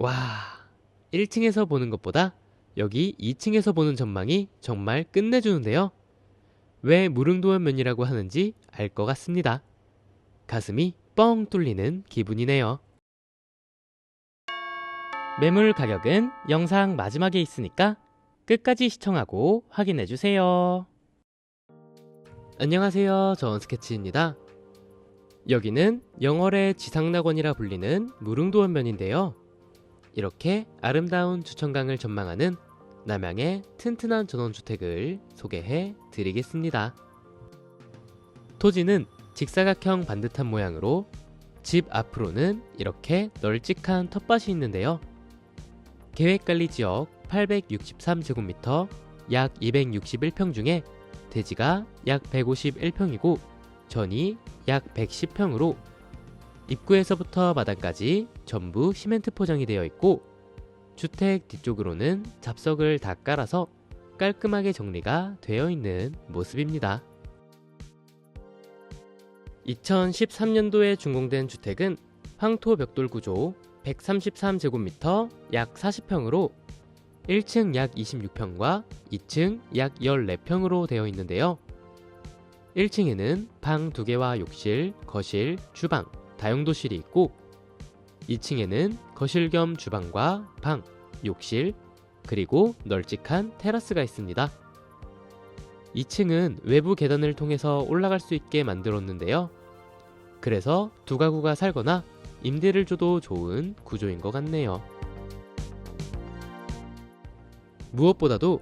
와, 1층에서 보는 것보다 여기 2층에서 보는 전망이 정말 끝내주는데요. 왜 무릉도원면이라고 하는지 알 것 같습니다. 가슴이 뻥 뚫리는 기분이네요. 매물 가격은 영상 마지막에 있으니까 끝까지 시청하고 확인해 주세요. 안녕하세요. 전 스케치입니다. 여기는 영월의 지상낙원이라 불리는 무릉도원면인데요. 이렇게 아름다운 주천강을 전망하는 남양의 튼튼한 전원주택을 소개해 드리겠습니다. 토지는 직사각형 반듯한 모양으로 집 앞으로는 이렇게 널찍한 텃밭이 있는데요. 계획관리 지역 863제곱미터 약 261평 중에 대지가 약 151평이고 전이 약 110평으로 입구에서부터 마당까지 전부 시멘트 포장이 되어 있고 주택 뒤쪽으로는 잡석을 다 깔아서 깔끔하게 정리가 되어 있는 모습입니다. 2013년도에 준공된 주택은 황토 벽돌 구조 133제곱미터 약 40평으로 1층 약 26평과 2층 약 14평으로 되어 있는데요. 1층에는 방 2개와 욕실, 거실, 주방, 다용도실이 있고 2층에는 거실 겸 주방과 방, 욕실, 그리고 널찍한 테라스가 있습니다. 2층은 외부 계단을 통해서 올라갈 수 있게 만들었는데요. 그래서 두 가구가 살거나 임대를 줘도 좋은 구조인 것 같네요. 무엇보다도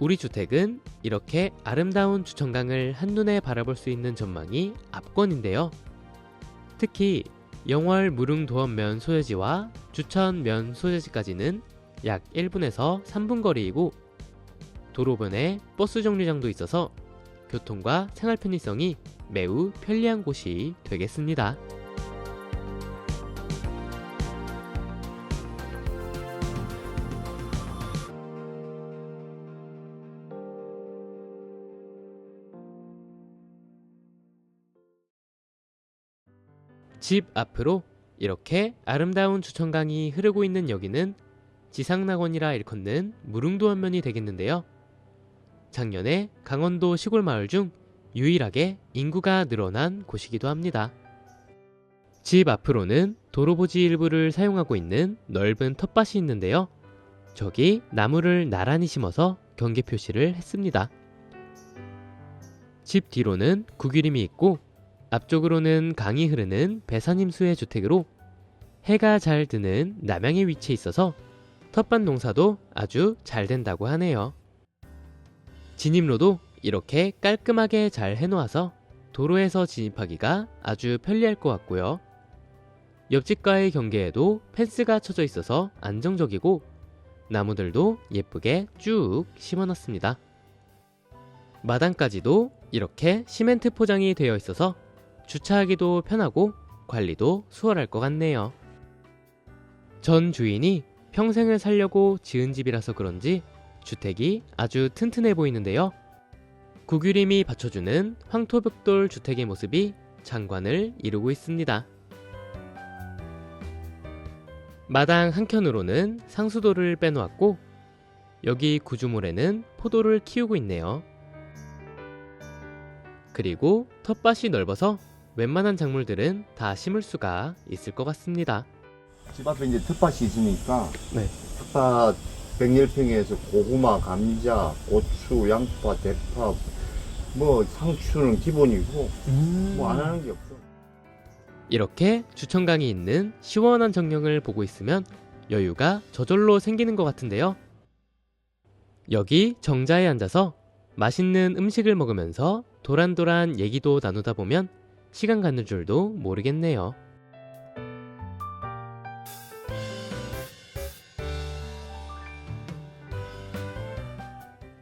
우리 주택은 이렇게 아름다운 주천강을 한눈에 바라볼 수 있는 전망이 압권인데요. 특히 영월 무릉도원면 소재지와 주천면 소재지까지는 약 1분에서 3분 거리이고 도로변에 버스 정류장도 있어서 교통과 생활 편의성이 매우 편리한 곳이 되겠습니다. 집 앞으로 이렇게 아름다운 주천강이 흐르고 있는 여기는 지상낙원이라 일컫는 무릉도원면이 되겠는데요. 작년에 강원도 시골 마을 중 유일하게 인구가 늘어난 곳이기도 합니다. 집 앞으로는 도로보지 일부를 사용하고 있는 넓은 텃밭이 있는데요. 저기 나무를 나란히 심어서 경계 표시를 했습니다. 집 뒤로는 구기림이 있고 앞쪽으로는 강이 흐르는 배산임수의 주택으로 해가 잘 드는 남양에 위치해 있어서 텃밭 농사도 아주 잘 된다고 하네요. 진입로도 이렇게 깔끔하게 잘 해놓아서 도로에서 진입하기가 아주 편리할 것 같고요. 옆집과의 경계에도 펜스가 쳐져 있어서 안정적이고 나무들도 예쁘게 쭉 심어놨습니다. 마당까지도 이렇게 시멘트 포장이 되어 있어서 주차하기도 편하고 관리도 수월할 것 같네요. 전 주인이 평생을 살려고 지은 집이라서 그런지 주택이 아주 튼튼해 보이는데요. 구규림이 받쳐주는 황토벽돌 주택의 모습이 장관을 이루고 있습니다. 마당 한켠으로는 상수도를 빼놓았고 여기 구주몰에는 포도를 키우고 있네요. 그리고 텃밭이 넓어서 웬만한 작물들은 다 심을 수가 있을 것 같습니다. 집 앞에 이제 텃밭이 있으니까 네. 텃밭 101평에서 고구마, 감자, 고추, 양파, 대파 뭐 상추는 기본이고 뭐안 하는 게 없어. 이렇게 주천강이 있는 시원한 전경을 보고 있으면 여유가 저절로 생기는 것 같은데요. 여기 정자에 앉아서 맛있는 음식을 먹으면서 도란도란 얘기도 나누다 보면 시간 가는 줄도 모르겠네요.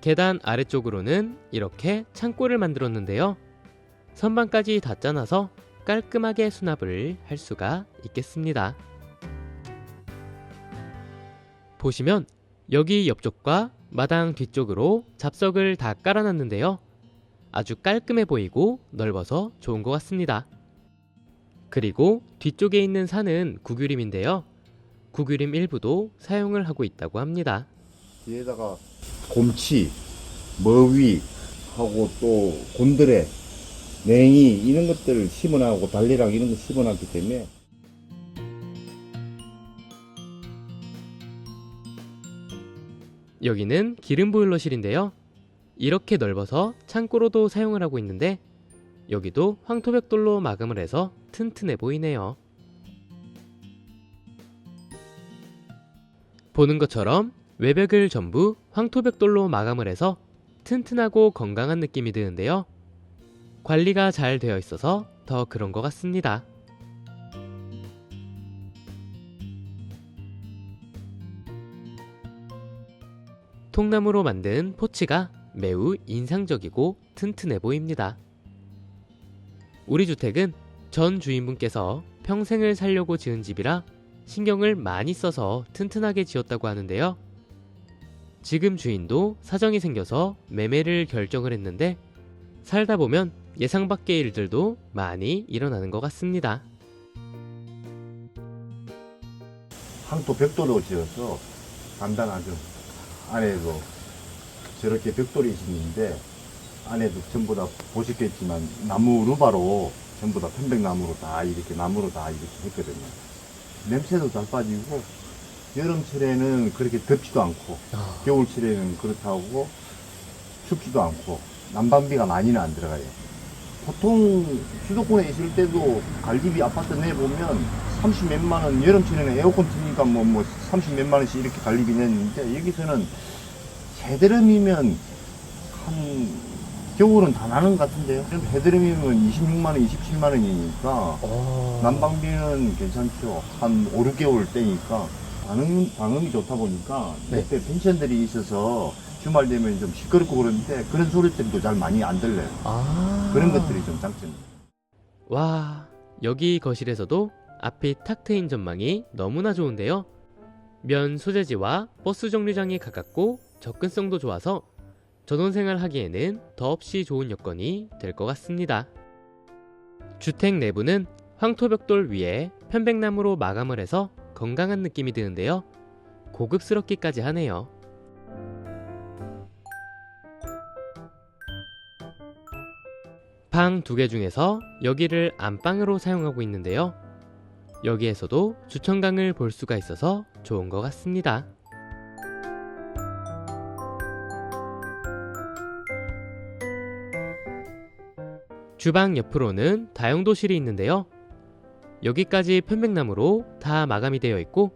계단 아래쪽으로는 이렇게 창고를 만들었는데요. 선반까지 다 짜놔서 깔끔하게 수납을 할 수가 있겠습니다. 보시면 여기 옆쪽과 마당 뒤쪽으로 잡석을 다 깔아놨는데요. 아주 깔끔해 보이고 넓어서 좋은 것 같습니다. 그리고 뒤쪽에 있는 산은 구규림인데요. 구규림 일부도 사용을 하고 있다고 합니다. 뒤에다가 곰치, 머위 하고 또 곤드레, 냉이 이런 것들을 심어나고 달리랑 이런 거 심어놨기 때문에 여기는 기름 보일러실인데요. 이렇게 넓어서 창고로도 사용을 하고 있는데 여기도 황토벽돌로 마감을 해서 튼튼해 보이네요. 보는 것처럼 외벽을 전부 황토벽돌로 마감을 해서 튼튼하고 건강한 느낌이 드는데요. 관리가 잘 되어 있어서 더 그런 것 같습니다. 통나무로 만든 포치가 매우 인상적이고 튼튼해 보입니다. 우리 주택은 전 주인분께서 평생을 살려고 지은 집이라 신경을 많이 써서 튼튼하게 지었다고 하는데요. 지금 주인도 사정이 생겨서 매매를 결정을 했는데 살다 보면 예상 밖의 일들도 많이 일어나는 것 같습니다. 항토 벽돌로 지어서 간단하죠. 안에도 저렇게 벽돌이 있는데 안에도 전부 다 보셨겠지만 나무 루바로 전부 다 편백나무로 다 이렇게 나무로 다 이렇게 했거든요. 냄새도 잘 빠지고 여름철에는 그렇게 덥지도 않고 겨울철에는 그렇다고 춥지도 않고 난방비가 많이는 안 들어가요. 보통 수도권에 있을 때도 갈비비 아파트 내 보면 30 몇만 원, 여름철에는 에어컨 트니까 뭐, 뭐, 30 몇만 원씩 이렇게 갈비비 냈는데, 여기서는 해드름이면 한, 겨울은 다 나는 것 같은데요. 좀 해드름이면 26만 원, 27만 원이니까, 난방비는 괜찮죠. 한 5, 6개월 때니까, 방음, 방음이 좋다 보니까, 네. 옆에 펜션들이 있어서 주말 되면 좀 시끄럽고 그러는데, 그런 소리들도 잘 많이 안 들려요. 아. 그런 것들이 좀 장점이에요. 와, 여기 거실에서도 앞이 탁 트인 전망이 너무나 좋은데요. 면 소재지와 버스 정류장이 가깝고 접근성도 좋아서 전원생활 하기에는 더없이 좋은 여건이 될 것 같습니다. 주택 내부는 황토벽돌 위에 편백나무로 마감을 해서 건강한 느낌이 드는데요. 고급스럽기까지 하네요. 방 두 개 중에서 여기를 안방으로 사용하고 있는데요. 여기에서도 주천강을 볼 수가 있어서 좋은 것 같습니다. 주방 옆으로는 다용도실이 있는데요. 여기까지 편백나무로 다 마감이 되어 있고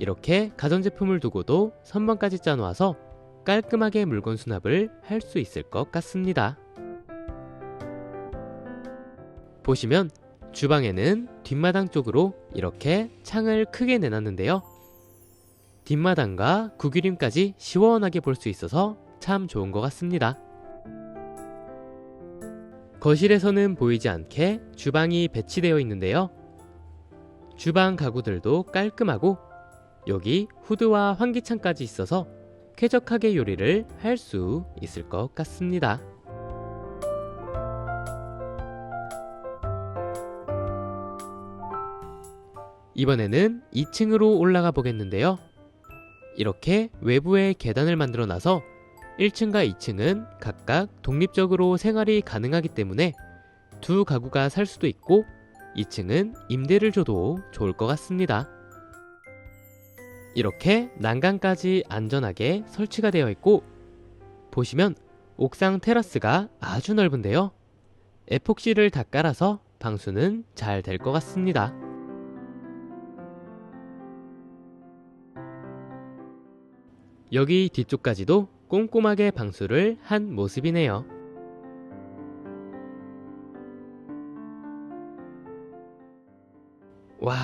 이렇게 가전제품을 두고도 선반까지 짜놓아서 깔끔하게 물건 수납을 할 수 있을 것 같습니다. 보시면 주방에는 뒷마당 쪽으로 이렇게 창을 크게 내놨는데요. 뒷마당과 구기림까지 시원하게 볼 수 있어서 참 좋은 것 같습니다. 거실에서는 보이지 않게 주방이 배치되어 있는데요. 주방 가구들도 깔끔하고 여기 후드와 환기창까지 있어서 쾌적하게 요리를 할 수 있을 것 같습니다. 이번에는 2층으로 올라가 보겠는데요. 이렇게 외부에 계단을 만들어 놔서 1층과 2층은 각각 독립적으로 생활이 가능하기 때문에 두 가구가 살 수도 있고 2층은 임대를 줘도 좋을 것 같습니다. 이렇게 난간까지 안전하게 설치가 되어 있고 보시면 옥상 테라스가 아주 넓은데요. 에폭시를 다 깔아서 방수는 잘 될 것 같습니다. 여기 뒤쪽까지도 꼼꼼하게 방수를 한 모습이네요. 와,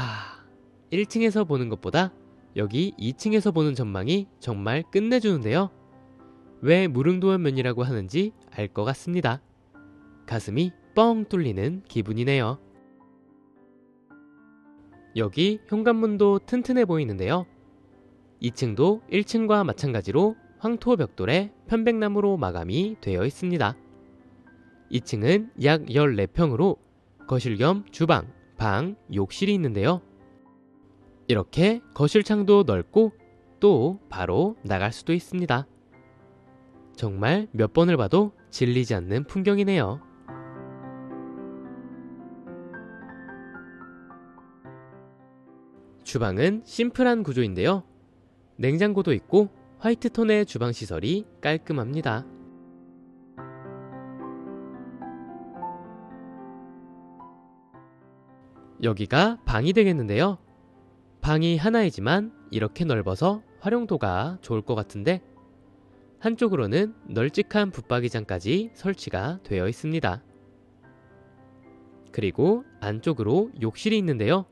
1층에서 보는 것보다 여기 2층에서 보는 전망이 정말 끝내주는데요. 왜 무릉도원면이라고 하는지 알 것 같습니다. 가슴이 뻥 뚫리는 기분이네요. 여기 현관문도 튼튼해 보이는데요. 2층도 1층과 마찬가지로 황토 벽돌에 편백나무로 마감이 되어 있습니다. 2층은 약 14평으로 거실 겸 주방, 방, 욕실이 있는데요. 이렇게 거실 창도 넓고 또 바로 나갈 수도 있습니다. 정말 몇 번을 봐도 질리지 않는 풍경이네요. 주방은 심플한 구조인데요. 냉장고도 있고 화이트 톤의 주방 시설이 깔끔합니다. 여기가 방이 되겠는데요. 방이 하나이지만 이렇게 넓어서 활용도가 좋을 것 같은데 한쪽으로는 널찍한 붙박이장까지 설치가 되어 있습니다. 그리고 안쪽으로 욕실이 있는데요.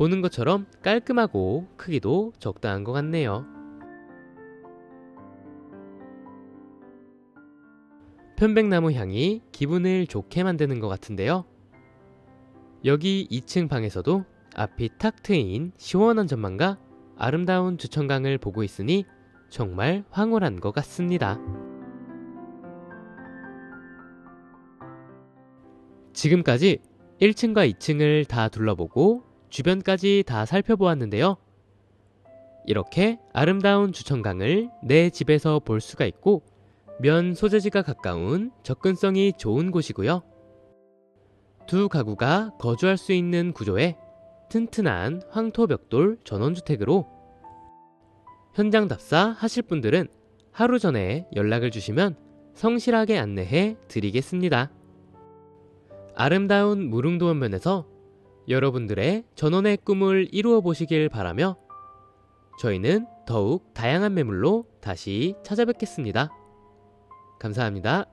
보는 것처럼 깔끔하고 크기도 적당한 것 같네요. 편백나무 향이 기분을 좋게 만드는 것 같은데요. 여기 2층 방에서도 앞이 탁 트인 시원한 전망과 아름다운 주천강을 보고 있으니 정말 황홀한 것 같습니다. 지금까지 1층과 2층을 다 둘러보고 주변까지 다 살펴보았는데요. 이렇게 아름다운 주천강을 내 집에서 볼 수가 있고 면 소재지가 가까운 접근성이 좋은 곳이고요. 두 가구가 거주할 수 있는 구조의 튼튼한 황토벽돌 전원주택으로 현장 답사 하실 분들은 하루 전에 연락을 주시면 성실하게 안내해 드리겠습니다. 아름다운 무릉도원면에서 여러분들의 전원의 꿈을 이루어 보시길 바라며 저희는 더욱 다양한 매물로 다시 찾아뵙겠습니다. 감사합니다.